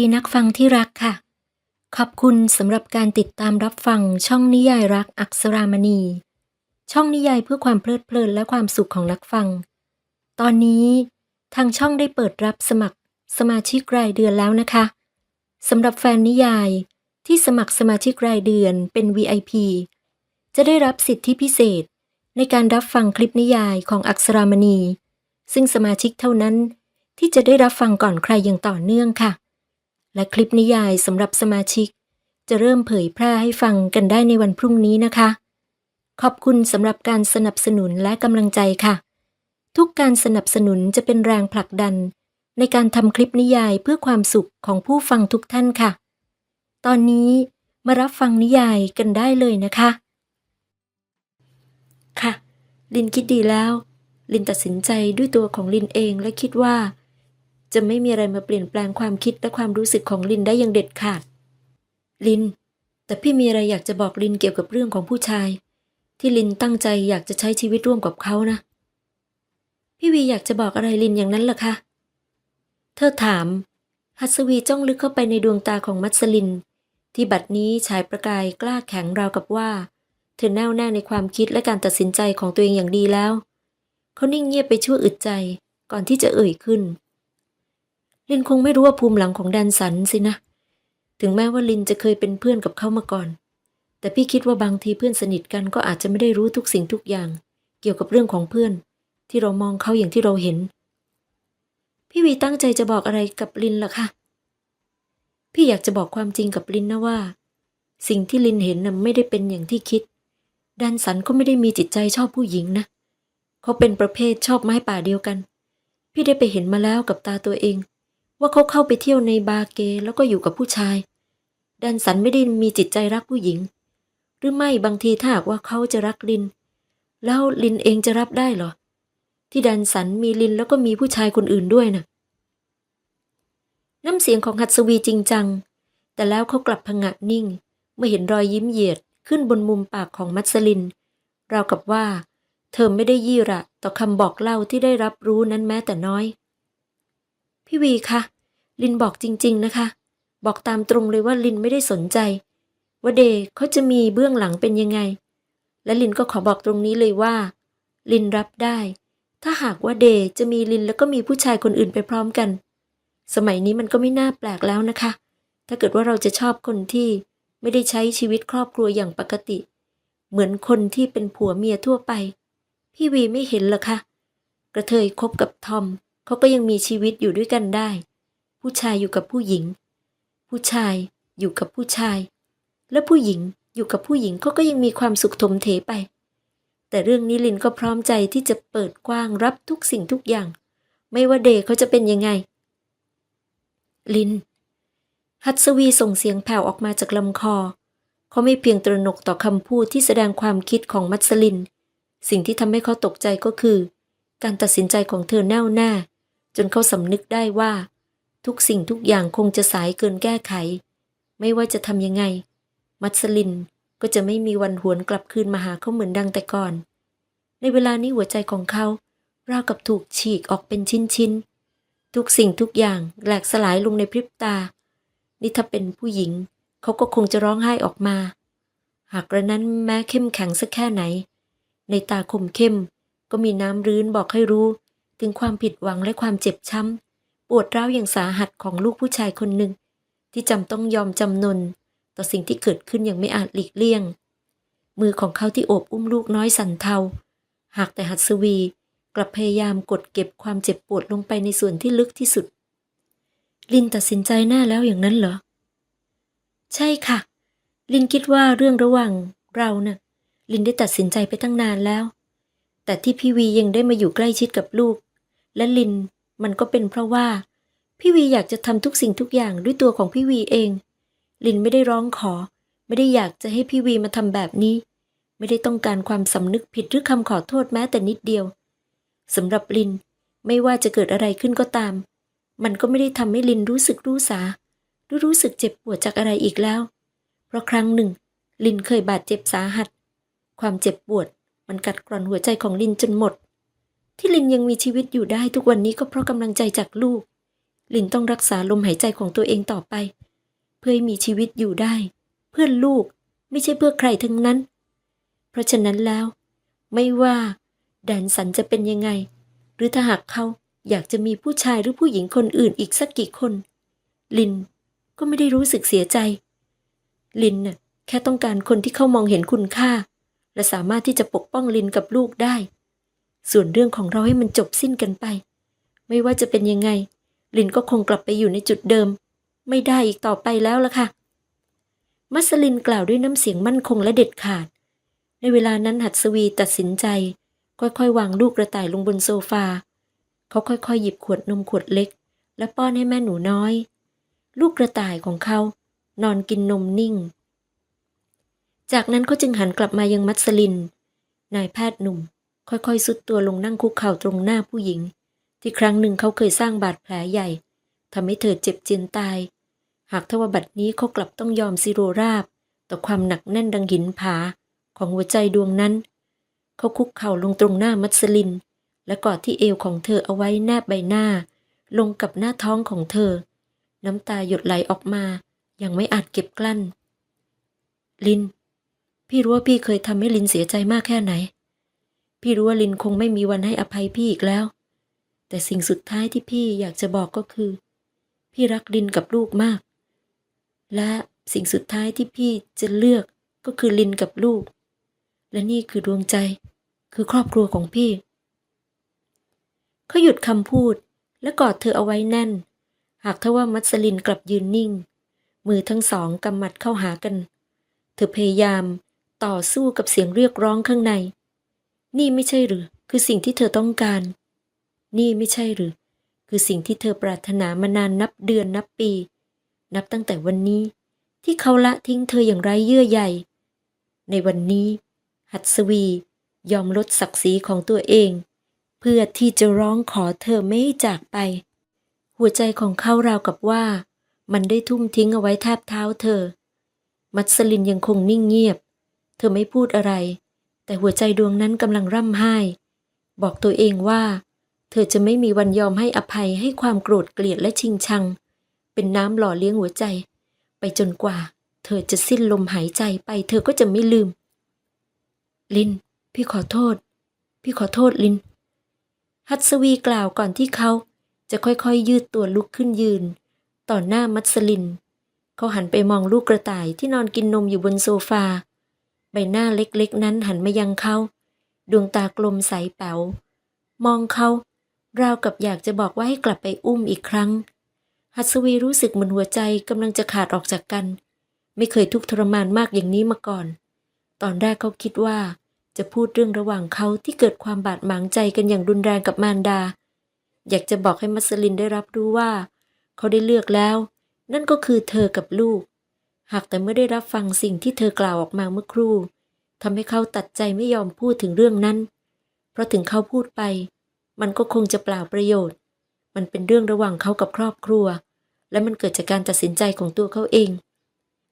ดีนักฟังที่รักค่ะ ขอบคุณสำหรับการติดตามรับฟังช่องนิยายรักอักษรามณี ช่องนิยายเพื่อความเพลิดเพลินและความสุขของนักฟัง ตอนนี้ทางช่องได้เปิดรับสมัครสมาชิกรายเดือนแล้วนะคะสำหรับแฟนนิยายที่สมัครสมาชิกรายเดือนเป็น VIP จะได้รับสิทธิพิเศษในการรับฟังคลิปนิยายของอักษรามณี ซึ่งสมาชิกเท่านั้นที่จะได้รับฟังก่อนใครอย่างต่อเนื่องค่ะ และคลิปนิยายสำหรับสมาชิก จะเริ่มเผยแพร่ให้ฟังกันได้ในวันพรุ่งนี้นะคะ ขอบคุณสำหรับการสนับสนุนและกำลังใจค่ะ ทุกการสนับสนุนจะเป็นแรงผลักดัน ในการทำคลิปนิยายเพื่อความสุขของผู้ฟังทุกท่านค่ะ ตอนนี้มารับฟังนิยายกันได้เลยนะคะ ค่ะ ลินคิดดีแล้ว ลินตัดสินใจด้วยตัวของลินเองและคิดว่า จะไม่มีอะไรมาเปลี่ยนแปลงความคิดและความรู้สึกของลินได้อย่างเด็ดขาด ลิน แต่พี่มีอะไรอยากจะบอกลินเกี่ยวกับเรื่องของผู้ชาย ที่ลินตั้งใจอยากจะใช้ชีวิตร่วมกับเขานะ พี่วีอยากจะบอกอะไรลินอย่างนั้นเหรอคะ เธอถาม ฮัสวีจ้องลึกเข้าไปในดวงตาของมัสลิน ที่บัดนี้ฉายประกายกล้าแข็งราวกับว่า เธอแน่วแน่ในความคิดและการตัดสินใจของตัวเองอย่างดีแล้ว เขานิ่งเงียบไปชั่วอึดใจก่อนที่จะเอ่ยขึ้น ลินคงไม่รู้ว่าภูมิหลังของแดนสันสินะ ถึงแม้ว่าลินจะเคยเป็นเพื่อนกับเขามาก่อน แต่พี่คิดว่าบางทีเพื่อนสนิทกันก็อาจจะไม่ได้รู้ทุกสิ่งทุกอย่าง เกี่ยวกับเรื่องของเพื่อน ที่เรามองเขาอย่างที่เราเห็น พี่วีตั้งใจจะบอกอะไรกับลินล่ะคะพี่อยากจะบอกความจริงกับลินนะว่า สิ่งที่ลินเห็นน่ะไม่ได้เป็นอย่างที่คิดแดนสันก็ไม่ได้มีจิตใจชอบผู้หญิงนะ เขาเป็นประเภทชอบไม้ป่าเดียวกัน พี่ได้ไปเห็นมาแล้วกับตาตัวเอง ว่าเขาเข้าไปเที่ยวในบาร์เกแล้วก็อยู่กับผู้ชายแดนสันไม่ได้มีจิตใจรักผู้หญิง หรือไม่บางทีถ้าหากว่าเขาจะรักลิน แล้วลินเองจะรับได้หรอ ที่แดนสันมีลินแล้วก็มีผู้ชายคนอื่นด้วยน่ะน้ำเสียงของหัดสวีจริงจัง แต่แล้วเขากลับผงะนิ่ง เมื่อเห็นรอยยิ้มเหยียดขึ้นบนมุมปากของมัสลิน ราวกับว่า เธอไม่ได้ยี่ระต่อคำบอกเล่าที่ได้รับรู้นั้นแม้แต่น้อย พี่วีคะลินบอกจริง ๆ นะคะ บอกตามตรงเลยว่าลินไม่ได้สนใจ ว่าเดย์เขาจะมีเบื้องหลังเป็นยังไง และลินก็ขอบอกตรงนี้เลยว่า ลินรับได้ ถ้าหากว่าเดย์จะมีลินแล้วก็มีผู้ชายคนอื่นไปพร้อมกัน สมัยนี้มันก็ไม่น่าแปลกแล้วนะคะ ถ้าเกิดว่าเราจะชอบคนที่ไม่ได้ใช้ชีวิตครอบครัวอย่างปกติ เหมือนคนที่เป็นผัวเมียทั่วไป พี่วีไม่เห็นเหรอคะกระเทยคบกับทอม เขาก็ยังมีชีวิตอยู่ด้วยกันได้ ผู้ชายอยู่กับผู้หญิง ผู้ชายอยู่กับผู้ชาย และผู้หญิงอยู่กับผู้หญิงเขาก็ยังมีความสุขถมเถไป แต่เรื่องนี้ลินก็พร้อมใจที่จะเปิดกว้างรับทุกสิ่งทุกอย่าง ไม่ว่าเดย์เขาจะเป็นยังไง ลิน ฮัตสวีส่งเสียงแผ่วออกมาจากลำคอ เขาไม่เพียงตระหนกต่อคำพูดที่แสดงความคิดของมัสลิน สิ่งที่ทำให้เขาตกใจก็คือ การตัดสินใจของเธอแน่วแน่ จนเขาสำนึกได้ว่า ทุกสิ่งทุกอย่างคงจะสายเกินแก้ไข ไม่ว่าจะทำยังไง มัสลินก็จะไม่มีวันหวนกลับคืนมาหาเขาเหมือนดังแต่ก่อน ในเวลานี้หัวใจของเขาราวกับถูกฉีกออกเป็นชิ้นๆ ทุกสิ่งทุกอย่างแหลกสลายลงในพริบตา นี่ถ้าเป็นผู้หญิง เขาก็คงจะร้องไห้ออกมา หากกระนั้นแม้เข้มแข็งสักแค่ไหน ในตาคมเข้ม ก็มีน้ำรื้นบอกให้รู้ ถึงความผิดหวังและความเจ็บช้ำ ปวดร้าวอย่างสาหัสของลูกผู้ชายคนหนึ่ง ที่จำต้องยอมจำนน ต่อสิ่งที่เกิดขึ้นอย่างไม่อาจหลีกเลี่ยง มือของเขาที่โอบอุ้มลูกน้อยสันเทา หากแต่หัดสวีกลับพยายามกดเก็บความเจ็บปวดลงไปในส่วนที่ลึกที่สุด ลินตัดสินใจแน่แล้วอย่างนั้นเหรอ ใช่ค่ะ ลินคิดว่าเรื่องระหว่างเรานะ่ะ ลินได้ตัดสินใจไปตั้งนานแล้ว แต่ที่พี่วียังได้มาอยู่ใกล้ชิดกับลูก และลินมันก็เป็นเพราะว่า พี่วีอยากจะทำทุกสิ่งทุกอย่างด้วยตัวของพี่วีเอง ลินไม่ได้ร้องขอ ไม่ได้อยากจะให้พี่วีมาทำแบบนี้ ไม่ได้ต้องการความสำนึกผิดหรือคำขอโทษแม้แต่นิดเดียวสำหรับลินไม่ว่าจะเกิดอะไรขึ้นก็ตาม มันก็ไม่ได้ทำให้ลินรู้สึกรู้สาหรือรู้สึกเจ็บปวดจากอะไรอีกแล้ว เพราะครั้งหนึ่ง ลินเคยบาดเจ็บสาหัส ความเจ็บปวด มันกัดกร่อนหัวใจของลินจนหมด ที่ลินยังมีชีวิตอยู่ได้ทุกวันนี้ก็เพราะกำลังใจจากลูก ลินต้องรักษาลมหายใจของตัวเองต่อไป เพื่อให้มีชีวิตอยู่ได้ เพื่อลูกไม่ใช่เพื่อใครทั้งนั้น เพราะฉะนั้นแล้ว ไม่ว่าแดนสันจะเป็นยังไง หรือถ้าหากเขาอยากจะมีผู้ชายหรือผู้หญิงคนอื่นอีกสักกี่คน ลินก็ไม่ได้รู้สึกเสียใจ ลินน่ะแค่ต้องการคนที่เขามองเห็นคุณค่า และสามารถที่จะปกป้องลินกับลูกได้ ส่วนเรื่องของเราให้มันจบสิ้นกันไป ไม่ว่าจะเป็นยังไง ลินก็คงกลับไปอยู่ในจุดเดิม ไม่ได้อีกต่อไปแล้วล่ะค่ะ มัสลินกล่าวด้วยน้ำเสียงมั่นคงและเด็ดขาด ในเวลานั้นหัดสวีตัดสินใจ ค่อยๆ วางลูกกระต่ายลงบนโซฟา เขาค่อยๆ หยิบขวดนมขวดเล็ก และป้อนให้แม่หนูน้อย ลูกกระต่ายของเขา นอนกินนมนิ่ง จากนั้นเขาจึงหันกลับมายังมัสลิน นายแพทย์หนุ่ม ค่อยๆ สุดตัวลงนั่งคุกเข่าตรงหน้าผู้หญิง ที่ครั้งหนึ่งเขาเคยสร้างบาดแผลใหญ่ทำให้เธอเจ็บเจียนตาย หากทว่าบัดนี้เขากลับต้องยอมซิโรราบ ต่อความหนักแน่นดังหินผาของหัวใจดวงนั้น เขาคุกเข่าลงตรงหน้ามัสลิน และกอดที่เอวของเธอเอาไว้แนบใบหน้า ลงกับหน้าท้องของเธอ น้ำตาหยดไหลออกมา ยังไม่อาจเก็บกลั้น ลิน พี่รู้ว่าพี่เคยทำให้ลินเสียใจมากแค่ไหน พี่รู้ว่าลินคงไม่มีวันให้อภัยพี่อีกแล้ว แต่สิ่งสุดท้ายที่พี่อยากจะบอกก็คือ พี่รักลินกับลูกมาก และสิ่งสุดท้ายที่พี่จะเลือกก็คือลินกับลูก และนี่คือดวงใจ คือครอบครัวของพี่เขาหยุดคำพูดและกอดเธอเอาไว้แน่น หากทว่ามัสลินกลับยืนนิ่ง มือทั้งสองกำหมัดเข้าหากัน เธอพยายาม ต่อสู้กับเสียงเรียกร้องข้างใน นี่ไม่ใช่หรือ คือสิ่งที่เธอต้องการ นี่ไม่ใช่หรือ คือสิ่งที่เธอปรารถนามานานนับเดือนนับปี นับตั้งแต่วันนี้ ที่เขาละทิ้งเธออย่างไร้เยื่อใยในวันนี้ หัดสวี ยอมลดศักดิ์ศรีของตัวเอง เพื่อที่จะร้องขอเธอไม่ให้จากไป หัวใจของเขาราวกับว่า มันได้ทุ่มทิ้งเอาไว้แทบเท้าเธอ มัสลินยังคงนิ่งเงียบ เธอไม่พูดอะไร แต่หัวใจดวงนั้นกำลังร่ำไห้ บอกตัวเองว่า เธอจะไม่มีวันยอมให้อภัยให้ความโกรธเกลียดและชิงชัง เป็นน้ำหล่อเลี้ยงหัวใจ ไปจนกว่า เธอจะสิ้นลมหายใจไปเธอก็จะไม่ลืม ลิน พี่ขอโทษ พี่ขอโทษลิน ฮัตสวีกล่าวก่อนที่เขาจะค่อยๆ ยืดตัวลุกขึ้นยืน ต่อหน้ามัสลิน เขาหันไปมองลูกกระต่ายที่นอนกินนมอยู่บนโซฟา ใบหน้าเล็กๆ นั้นหันมายังเขา ดวงตากลมใสแป๋ว มองเขา ราวกับอยากจะบอกว่าให้กลับไปอุ้มอีกครั้ง หัสวีรู้สึกเหมือนหัวใจกำลังจะขาดออกจากกัน ไม่เคยทุกข์ทรมานมากอย่างนี้มาก่อน ตอนแรกเขาคิดว่า จะพูดเรื่องระหว่างเขาที่เกิดความบาดหมางใจกันอย่างรุนแรงกับมารดา อยากจะบอกให้มัสลินได้รับรู้ว่า เขาได้เลือกแล้ว นั่นก็คือเธอกับลูก หากแต่เมื่อได้รับฟังสิ่งที่เธอกล่าวออกมาเมื่อครู่ทำให้เขาตัดใจไม่ยอมพูดถึงเรื่องนั้น เพราะถึงเขาพูดไป มันก็คงจะเปล่าประโยชน์ มันเป็นเรื่องระหว่างเขากับครอบครัว และมันเกิดจากการตัดสินใจของตัวเขาเอง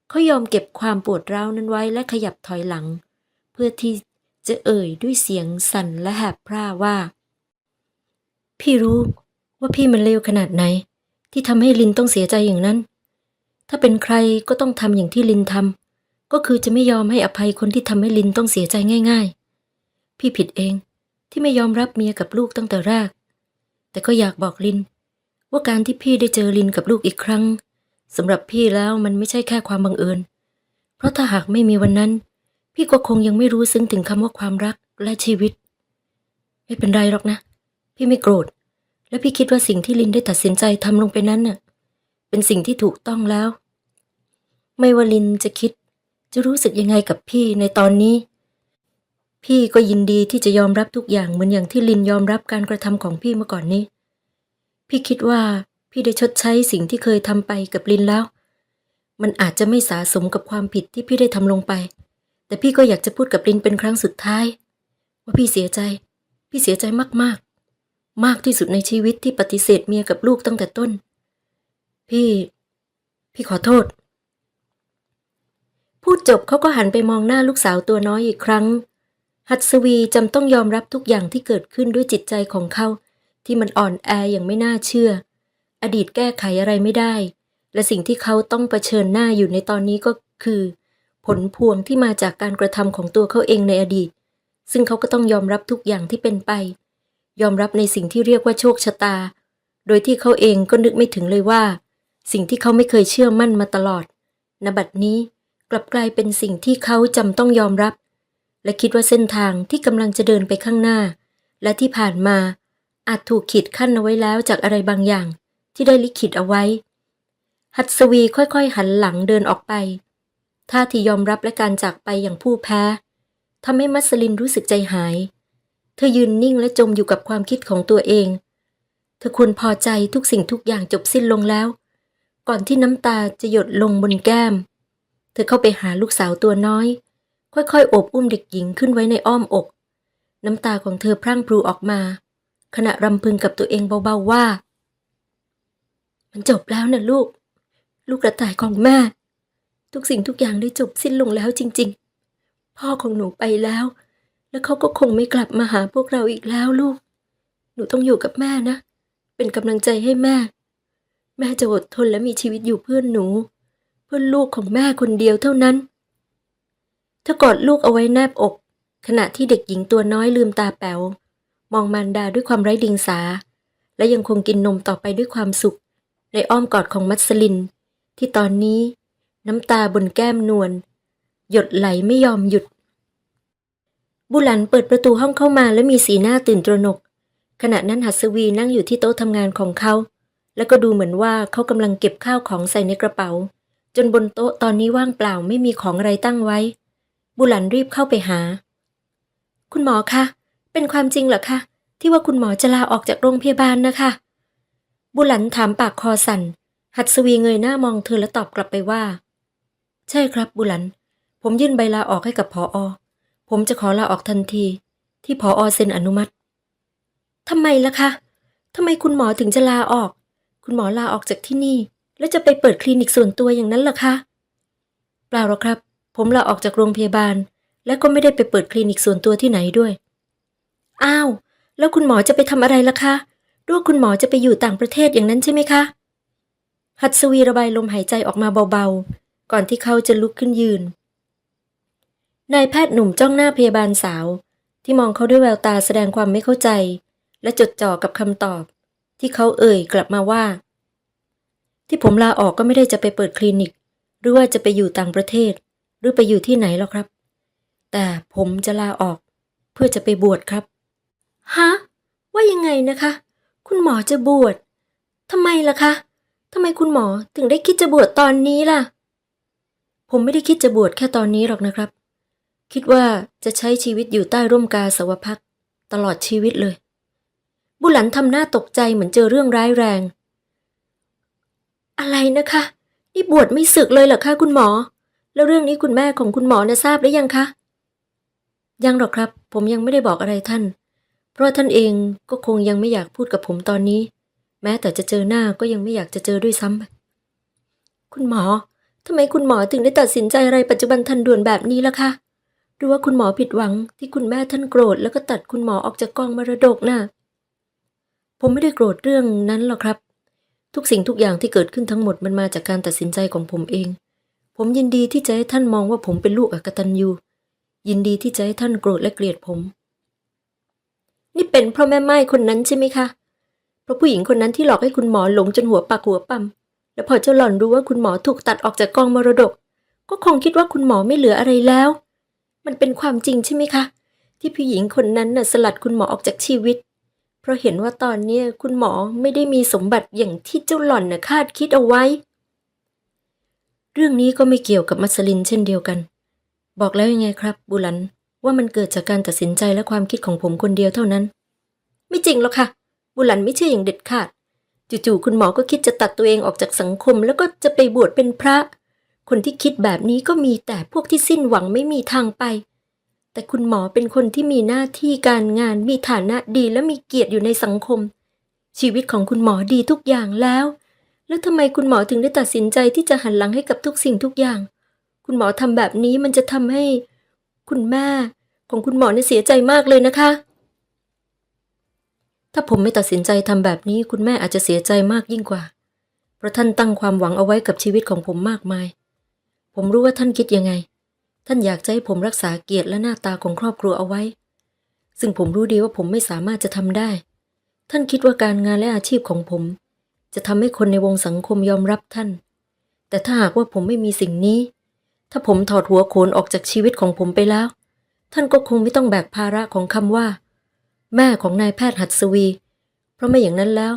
เขายอมเก็บความปวดร้าวนั้นไว้และขยับถอยหลัง เพื่อที่จะเอ่ยด้วยเสียงสั่นและแหบพร่าว่า พี่รู้ว่าพี่มันเลวขนาดไหน ที่ทำให้ลินต้องเสียใจอย่างนั้น ถ้าเป็นใครก็ต้องทำอย่างที่ลินทำก็คือจะไม่ยอมให้อภัยคนที่ทำให้ลินต้องเสียใจง่าย ๆ พี่ผิดเองที่ไม่ยอมรับเมียกับลูกตั้งแต่แรก แต่ก็อยากบอกลิน ว่าการที่พี่ได้เจอลินกับลูกอีกครั้งสำหรับพี่แล้วมันไม่ใช่แค่ความบังเอิญ เพราะถ้าหากไม่มีวันนั้น พี่ก็คงยังไม่รู้ซึ้งถึงคำว่าความรักและชีวิต ไม่เป็นไรหรอกนะ พี่ไม่โกรธ และพี่คิดว่าสิ่งที่ลินได้ตัดสินใจทำลงไปนั้นน่ะ เป็นสิ่งที่ถูกต้องแล้ว ไม่ว่าลินจะคิด จะรู้สึกยังไงกับพี่ในตอนนี้ พี่ก็ยินดีที่จะยอมรับทุกอย่างเหมือนอย่างที่ลินยอมรับการกระทำของพี่เมื่อก่อนนี้ พี่คิดว่าพี่ได้ชดใช้สิ่งที่เคยทำไปกับลินแล้ว มันอาจจะไม่สาสมกับความผิดที่พี่ได้ทำลงไป แต่พี่ก็อยากจะพูดกับลินเป็นครั้งสุดท้าย ว่าพี่เสียใจ พี่เสียใจมากๆ มากที่สุดในชีวิตที่ปฏิเสธเมียกับลูกตั้งแต่ต้น พี่ พี่ขอโทษ พูดจบเขาก็หันไปมองหน้าลูกสาวตัวน้อยอีกครั้ง หัดสวีจำต้องยอมรับทุกอย่างที่เกิดขึ้นด้วยจิตใจของเขา ที่มันอ่อนแออย่างไม่น่าเชื่อ อดีตแก้ไขอะไรไม่ได้ และสิ่งที่เขาต้องเผชิญหน้าอยู่ในตอนนี้ก็คือ ผลพวงที่มาจากการกระทำของตัวเขาเองในอดีต ซึ่งเขาก็ต้องยอมรับทุกอย่างที่เป็นไป ยอมรับในสิ่งที่เรียกว่าโชคชะตา โดยที่เขาเองก็นึกไม่ถึงเลยว่า สิ่งที่เขาไม่เคยเชื่อมั่นมาตลอดณบัดนี้กลับกลายเป็นสิ่งที่เขาจำต้องยอมรับ และคิดว่าเส้นทางที่กำลังจะเดินไปข้างหน้า และที่ผ่านมา อาจถูกขีดขั้นเอาไว้แล้วจากอะไรบางอย่าง ที่ได้ลิขิตเอาไว้ หัดสวีค่อยๆหันหลังเดินออกไปท่าที่ยอมรับและการจากไปอย่างผู้แพ้ทำให้มัสลินรู้สึกใจหาย เธอยืนนิ่งและจมอยู่กับความคิดของตัวเอง เธอควรพอใจทุกสิ่งทุกอย่างจบสิ้นลงแล้ว ก่อนที่น้ำตาจะหยดลงบนแก้ม เธอเข้าไปหาลูกสาวตัวน้อย ค่อยๆโอบอุ้มเด็กหญิงขึ้นไว้ในอ้อมอก น้ำตาของเธอพรั่งพรูออกมา ขณะรำพึงกับตัวเองเบาๆว่า มันจบแล้วนะลูก ลูกกระต่ายของแม่ ทุกสิ่งทุกอย่างได้จบสิ้นลงแล้วจริง ๆ พ่อของหนูไปแล้ว แล้วเขาก็คงไม่กลับมาหาพวกเราอีกแล้วลูก หนูต้องอยู่กับแม่นะ เป็นกำลังใจให้แม่ แม่จะอดทนและมีชีวิตอยู่เพื่อนหนู เพื่อนลูกของแม่คนเดียวเท่านั้น เธอกอดลูกเอาไว้แนบอก ขณะที่เด็กหญิงตัวน้อยลืมตาแป๋ว มองมารดาด้วยความไร้ดิงสา และยังคงกินนมต่อไปด้วยความสุข ในอ้อมกอดของมัสลิน ที่ตอนนี้น้ำตาบนแก้มนวลหยดไหลไม่ยอมหยุด บุหลันเปิดประตูห้องเข้ามาและมีสีหน้าตื่นตระหนก ขณะนั้นหัสวีนั่งอยู่ที่โต๊ะทำงานของเขา แล้วก็ดูเหมือนว่าเขากำลังเก็บข้าวของใส่ในกระเป๋า จนบนโต๊ะตอนนี้ว่างเปล่าไม่มีของอะไรตั้งไว้ บุหลันรีบเข้าไปหา คุณหมอคะ เป็นความจริงเหรอคะ ที่ว่าคุณหมอจะลาออกจากโรงพยาบาลนะคะ บุหลันถามปากคอสั่น หัดสวีเงยหน้ามองเธอและตอบกลับไปว่า ใช่ครับ บุหลัน ผมยื่นใบลาออกให้กับพออ ผมจะขอลาออกทันที ที่พออเซ็นอนุมัติทำไมล่ะคะทำไมคุณหมอถึงจะลาออก คุณหมอลาออกจากที่นี่ แล้วจะไปเปิดคลินิกส่วนตัวอย่างนั้นเหรอคะเปล่าหรอกครับ ผมลาออกจากโรงพยาบาล และก็ไม่ได้ไปเปิดคลินิกส่วนตัวที่ไหนด้วย อ้าว แล้วคุณหมอจะไปทำอะไรล่ะคะด้วยคุณหมอจะไปอยู่ต่างประเทศอย่างนั้นใช่ไหมคะ หัดสวีระบายลมหายใจออกมาเบาๆ ก่อนที่เขาจะลุกขึ้นยืน นายแพทย์หนุ่มจ้องหน้าพยาบาลสาว ที่มองเขาด้วยแววตาแสดงความไม่เข้าใจ และจดจ่อกับคำตอบ ที่เขาเอ่ยกลับมาว่า ที่ผมลาออกก็ไม่ได้จะไปเปิดคลินิก หรือว่าจะไปอยู่ต่างประเทศ หรือไปอยู่ที่ไหนหรอกครับ แต่ผมจะลาออกเพื่อจะไปบวชครับฮะว่ายังไงนะคะ คุณหมอจะบวชทำไมล่ะคะทำไมคุณหมอถึงได้คิดจะบวชตอนนี้ล่ะ ผมไม่ได้คิดจะบวชแค่ตอนนี้หรอกนะครับ คิดว่าจะใช้ชีวิตอยู่ใต้ร่มกาสาวพักตร์ตลอดชีวิตเลย บุหลันทำหน้าตกใจเหมือนเจอเรื่องร้ายแรง อะไรนะคะ นี่บวชไม่สึกเลยเหรอคะคุณหมอ แล้วเรื่องนี้คุณแม่ของคุณหมอนะทราบหรือยังคะ ยังหรอกครับ ผมยังไม่ได้บอกอะไรท่าน เพราะท่านเองก็คงยังไม่อยากพูดกับผมตอนนี้ แม้แต่จะเจอหน้าก็ยังไม่อยากจะเจอด้วยซ้ำคุณหมอทำไมคุณหมอถึงได้ตัดสินใจอะไรปัจจุบันทันด่วนแบบนี้ล่ะคะหรือว่าคุณหมอผิดหวังที่คุณแม่ท่านโกรธแล้วก็ตัดคุณหมอออกจากกองมรดกน่ะ ผมไม่ได้โกรธเรื่องนั้นหรอกครับ ทุกสิ่งทุกอย่างที่เกิดขึ้นทั้งหมดมันมาจากการตัดสินใจของผมเอง ผมยินดีที่จะให้ท่านมองว่าผมเป็นลูกอกตัญญูยินดีที่จะให้ท่านโกรธและเกลียดผม นี่เป็นเพราะแม่ไม้คนนั้นใช่ไหมคะเพราะผู้หญิงคนนั้นที่หลอกให้คุณหมอหลงจนหัวปักหัวปั๊มแล้วพอเจ้าหล่อนรู้ว่าคุณหมอถูกตัดออกจากกองมรดก ก็คงคิดว่าคุณหมอไม่เหลืออะไรแล้ว มันเป็นความจริงใช่ไหมคะ ที่ผู้หญิงคนนั้นน่ะสลัดคุณหมอออกจากชีวิต ราะเห็นว่าตอนนี้คุณหมอไม่ได้มีสมบัติอย่างที่เจ้าหล่อนน่ะคาดคิดเอาไว้ เรื่องนี้ก็ไม่เกี่ยวกับมัสลินเช่นเดียวกัน บอกแล้วยังไงครับ บุลันว่ามันเกิดจากการตัดสินใจและความคิดของผมคนเดียวเท่านั้น ไม่จริงหรอกค่ะ บุลันไม่เชื่ออย่างเด็ดขาด จู่ๆคุณหมอก็คิดจะตัดตัวเองออกจากสังคม แล้วก็จะไปบวชเป็นพระ คนที่คิดแบบนี้ก็มีแต่พวกที่สิ้นหวังไม่มีทางไป แต่คุณหมอเป็นคนที่มีหน้าที่การงานมีฐานะดีและมีเกียรติอยู่ในสังคม ชีวิตของคุณหมอดีทุกอย่างแล้ว แล้วทำไมคุณหมอถึงได้ตัดสินใจที่จะหันหลังให้กับทุกสิ่งทุกอย่าง คุณหมอทำแบบนี้มันจะทำให้ คุณแม่ของคุณหมอเนี่ยเสียใจมากเลยนะคะ ถ้าผมไม่ตัดสินใจทำแบบนี้ คุณแม่อาจจะเสียใจมากยิ่งกว่า เพราะท่านตั้งความหวังเอาไว้กับชีวิตของผมมากมาย ผมรู้ว่าท่านคิดยังไง ท่านอยากจะให้ผมรักษาเกียรติและหน้าตาของครอบครัวเอาไว้ ซึ่งผมรู้ดีว่าผมไม่สามารถจะทำได้ ท่านคิดว่าการงานและอาชีพของผม จะทำให้คนในวงสังคมยอมรับท่าน แต่ถ้าหากว่าผมไม่มีสิ่งนี้ ถ้าผมถอดหัวโขนออกจากชีวิตของผมไปแล้ว ท่านก็คงไม่ต้องแบกภาระของคำว่า แม่ของนายแพทย์หัดสวี เพราะไม่อย่างนั้นแล้ว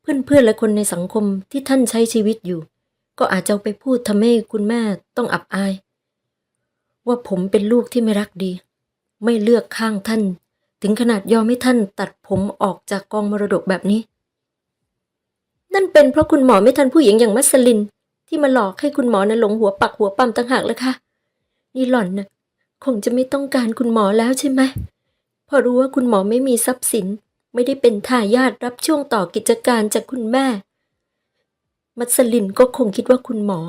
เพื่อนๆและคนในสังคมที่ท่านใช้ชีวิตอยู่ ก็อาจจะไปพูดทำให้คุณแม่ต้องอับอาย ว่าผมเป็นลูกที่ไม่รักดี ไม่เลือกข้างท่าน ถึงขนาดยอมให้ท่านตัดผมออกจากกองมรดกแบบนี้ นั่นเป็นเพราะคุณหมอไม่ทันผู้หญิงอย่างมัสลิน ที่มาหลอกให้คุณหมอน่ะหลงหัวปักหัวปั๊มต่างหากแล้วค่ะนี่หล่อนน่ะคงจะไม่ต้องการคุณหมอแล้วใช่ไหมพอรู้ว่าคุณหมอไม่มีทรัพย์สิน ไม่ได้เป็นทายาทรับช่วงต่อกิจการจากคุณแม่ มัสลินก็คงคิดว่าคุณหมอ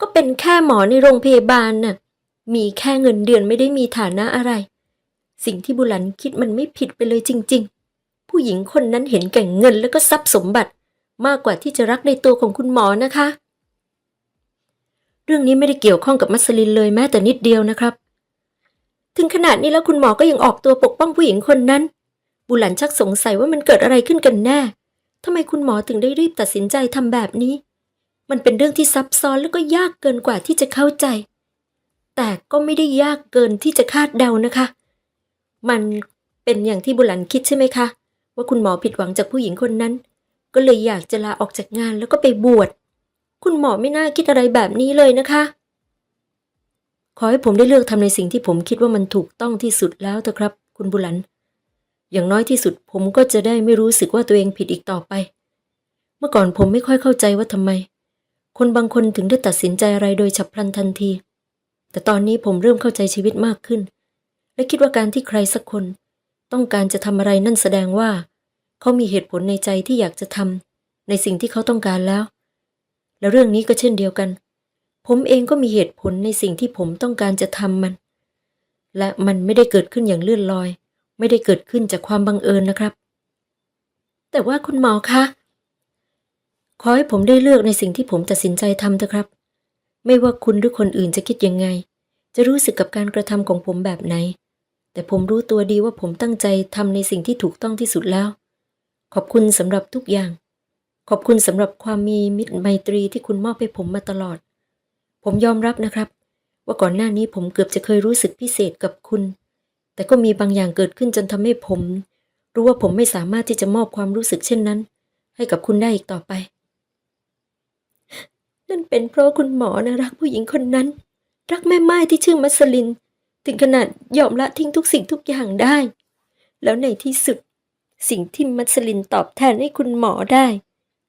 ก็เป็นแค่หมอในโรงพยาบาลน่ะ มีแค่เงินเดือนไม่ได้มีฐานะอะไร สิ่งที่บุหลันคิดมันไม่ผิดไปเลยจริง ๆ ผู้หญิงคนนั้นเห็นแก่เงินแล้วก็ทรัพย์สมบัติ มากกว่าที่จะรักในตัวของคุณหมอนะคะ เรื่องนี้ไม่ได้เกี่ยวข้องกับมัสลินเลยแม้แต่นิดเดียวนะครับ ถึงขนาดนี้แล้วคุณหมอก็ยังออกตัวปกป้องผู้หญิงคนนั้น บุหลันชักสงสัยว่ามันเกิดอะไรขึ้นกันแน่ทำไมคุณหมอถึงได้รีบตัดสินใจทำแบบนี้ มันเป็นเรื่องที่ซับซ้อนแล้วก็ยากเกินกว่าที่จะเข้าใจ แต่ก็ไม่ได้ยากเกินที่จะคาดเดานะคะ มันเป็นอย่างที่บุหลันคิดใช่ไหมคะ ว่าคุณหมอผิดหวังจากผู้หญิงคนนั้น ก็เลยอยากจะลาออกจากงานแล้วก็ไปบวช คุณหมอไม่น่าคิดอะไรแบบนี้เลยนะคะ ขอให้ผมได้เลือกทำในสิ่งที่ผมคิดว่ามันถูกต้องที่สุดแล้วเถอะครับ คุณบุหลัน อย่างน้อยที่สุดผมก็จะได้ไม่รู้สึกว่าตัวเองผิดอีกต่อไป เมื่อก่อนผมไม่ค่อยเข้าใจว่าทำไม คนบางคนถึงได้ตัดสินใจอะไรโดยฉับพลันทันที แต่ตอนนี้ผมเริ่มเข้าใจชีวิตมากขึ้น และคิดว่าการที่ใครสักคน ต้องการจะทำอะไรนั่นแสดงว่า เขามีเหตุผลในใจที่อยากจะทำในสิ่งที่เขาต้องการแล้ว และเรื่องนี้ก็เช่นเดียวกัน ผมเองก็มีเหตุผลในสิ่งที่ผมต้องการจะทำมัน และมันไม่ได้เกิดขึ้นอย่างเลื่อนลอย ไม่ได้เกิดขึ้นจากความบังเอิญนะครับ แต่ว่าคุณหมอคะขอให้ผมได้เลือกในสิ่งที่ผมตัดสินใจทำเถอะครับ ไม่ว่าคุณหรือคนอื่นจะคิดยังไง จะรู้สึกกับการกระทำของผมแบบไหน แต่ผมรู้ตัวดีว่าผมตั้งใจทำในสิ่งที่ถูกต้องที่สุดแล้ว ขอบคุณสำหรับทุกอย่าง ขอบคุณสำหรับความมีมิตรไมตรีที่คุณมอบให้ผมมาตลอด ผมยอมรับนะครับ ว่าก่อนหน้านี้ผมเกือบจะเคยรู้สึกพิเศษกับคุณ แต่ก็มีบางอย่างเกิดขึ้นจนทำให้ผม รู้ว่าผมไม่สามารถที่จะมอบความรู้สึกเช่นนั้น ให้กับคุณได้อีกต่อไป นั่นเป็นเพราะคุณหมอนะรักผู้หญิงคนนั้น รักแม่ไม้ที่ชื่อมัสลิน ถึงขนาดยอมละทิ้งทุกสิ่งทุกอย่างได้ แล้วในที่สุด สิ่งที่มัสลินตอบแทนให้คุณหมอได้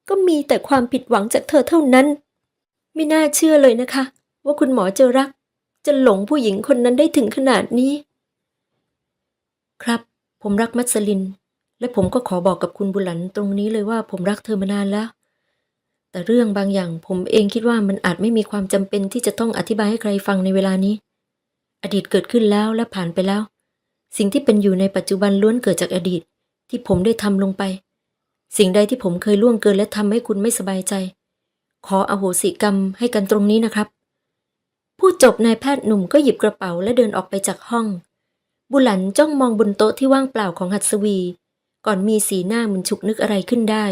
ก็มีแต่ความผิดหวังจากเธอเท่านั้น ไม่น่าเชื่อเลยนะคะ ว่าคุณหมอจะรัก จะหลงผู้หญิงคนนั้นได้ถึงขนาดนี้ ครับ ผมรักมัสลิน และผมก็ขอบอกกับคุณบุหลันตรงนี้เลยว่าผมรักเธอมานานแล้ว แต่เรื่องบางอย่างผมเองคิดว่ามันอาจไม่มีความจำเป็นที่จะต้องอธิบายให้ใครฟังในเวลานี้ อดีตเกิดขึ้นแล้วและผ่านไปแล้ว สิ่งที่เป็นอยู่ในปัจจุบันล้วนเกิดจากอดีต ที่ผมได้ทำลงไป สิ่งใดที่ผมเคยล่วงเกินและทำให้คุณไม่สบายใจ ขออโหสิกรรมให้กันตรงนี้นะครับพูดจบนายแพทย์หนุ่มก็หยิบกระเป๋าและเดินออกไปจากห้อง บุหลันจ้องมองบนโต๊ะที่ว่างเปล่าของหัดสวี ก่อนมีสีหน้ามือนฉุกนึกอะไรขึ้นได้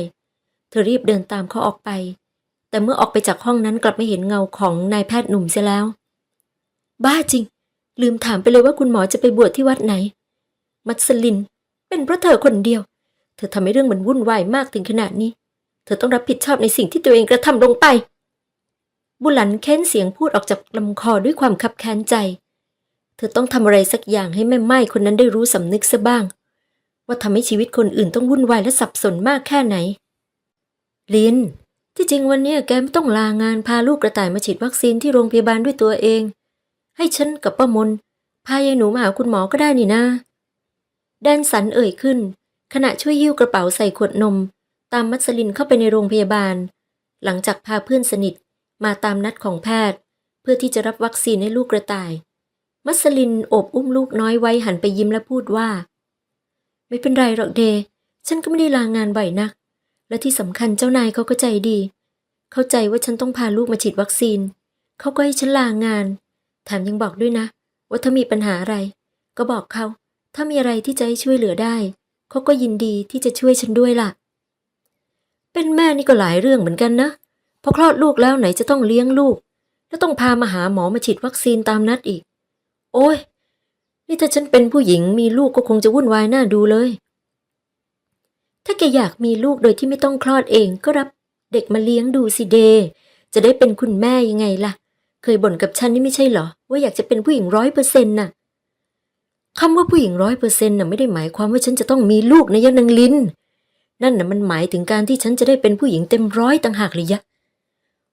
เธอรีบเดินตามเขาออกไป แต่เมื่อออกไปจากห้องนั้นกลับไม่เห็นเงาของนายแพทย์หนุ่มเสียแล้ว บ้าจริง ลืมถามไปเลยว่าคุณหมอจะไปบวชที่วัดไหน มัสลิน เป็นเพราะเธอคนเดียว เธอทำให้เรื่องมันวุ่นวายมากถึงขนาดนี้ เธอต้องรับผิดชอบในสิ่งที่ตัวเองกระทำลงไป บุหลันเค้นเสียงพูดออกจากลำคอด้วยความคับแค้นใจ เธอต้องทำอะไรสักอย่างให้แม่ไม้คนนั้นได้รู้สำนึกซะบ้าง ว่าทำให้ชีวิตคนอื่นต้องวุ่นวายและสับสนมากแค่ไหน ลิน ที่จริงวันนี้แกไม่ต้องลางานพาลูกกระต่ายมาฉีดวัคซีนที่โรงพยาบาลด้วยตัวเอง ให้ฉันกับป้ามนพายายหนูมาหาคุณหมอก็ได้นี่นะแดนสันเอ่ยขึ้น ขณะช่วยยิ้วกระเป๋าใส่ขวดนม ตามมัสลินเข้าไปในโรงพยาบาล หลังจากพาเพื่อนสนิทมาตามนัดของแพทย์ เพื่อที่จะรับวัคซีนให้ลูกกระต่าย มัสลินโอบอุ้มลูกน้อยไว้หันไปยิ้มและพูดว่า ไม่เป็นไรหรอกเด ฉันก็ไม่ได้ลางานบ่อยนัก และที่สำคัญเจ้านายเขาก็ใจดี เข้าใจว่าฉันต้องพาลูกมาฉีดวัคซีน เขาก็ให้ฉันลางาน แถมยังบอกด้วยนะ ว่าถ้ามีปัญหาอะไร ก็บอกเขา ถ้ามีอะไรที่จะให้ช่วยเหลือได้ เขาก็ยินดีที่จะช่วยฉันด้วยล่ะ เป็นแม่นี่ก็หลายเรื่องเหมือนกันนะ พอคลอดลูกแล้วไหนจะต้องเลี้ยงลูก แล้วต้องพามาหาหมอมาฉีดวัคซีนตามนัดอีก โอ้ยนี่ถ้าฉันเป็นผู้หญิงมีลูกก็คงจะวุ่นวายน่าดูเลย ถ้าแกอยากมีลูกโดยที่ไม่ต้องคลอดเองก็รับเด็กมาเลี้ยงดูสิเด จะได้เป็นคุณแม่ยังไงล่ะ เคยบ่นกับฉันนี่ไม่ใช่เหรอ ว่าอยากจะเป็นผู้หญิงร้อยเปอร์เซ็นต์น่ะคำว่าผู้หญิงร้อยเปอร์เซ็นต์น่ะไม่ได้หมายความว่าฉันจะต้องมีลูกนะยะนางลินนั่นน่ะมันหมายถึงการที่ฉันจะได้เป็นผู้หญิงเต็มร้อยต่างหากเลยยะ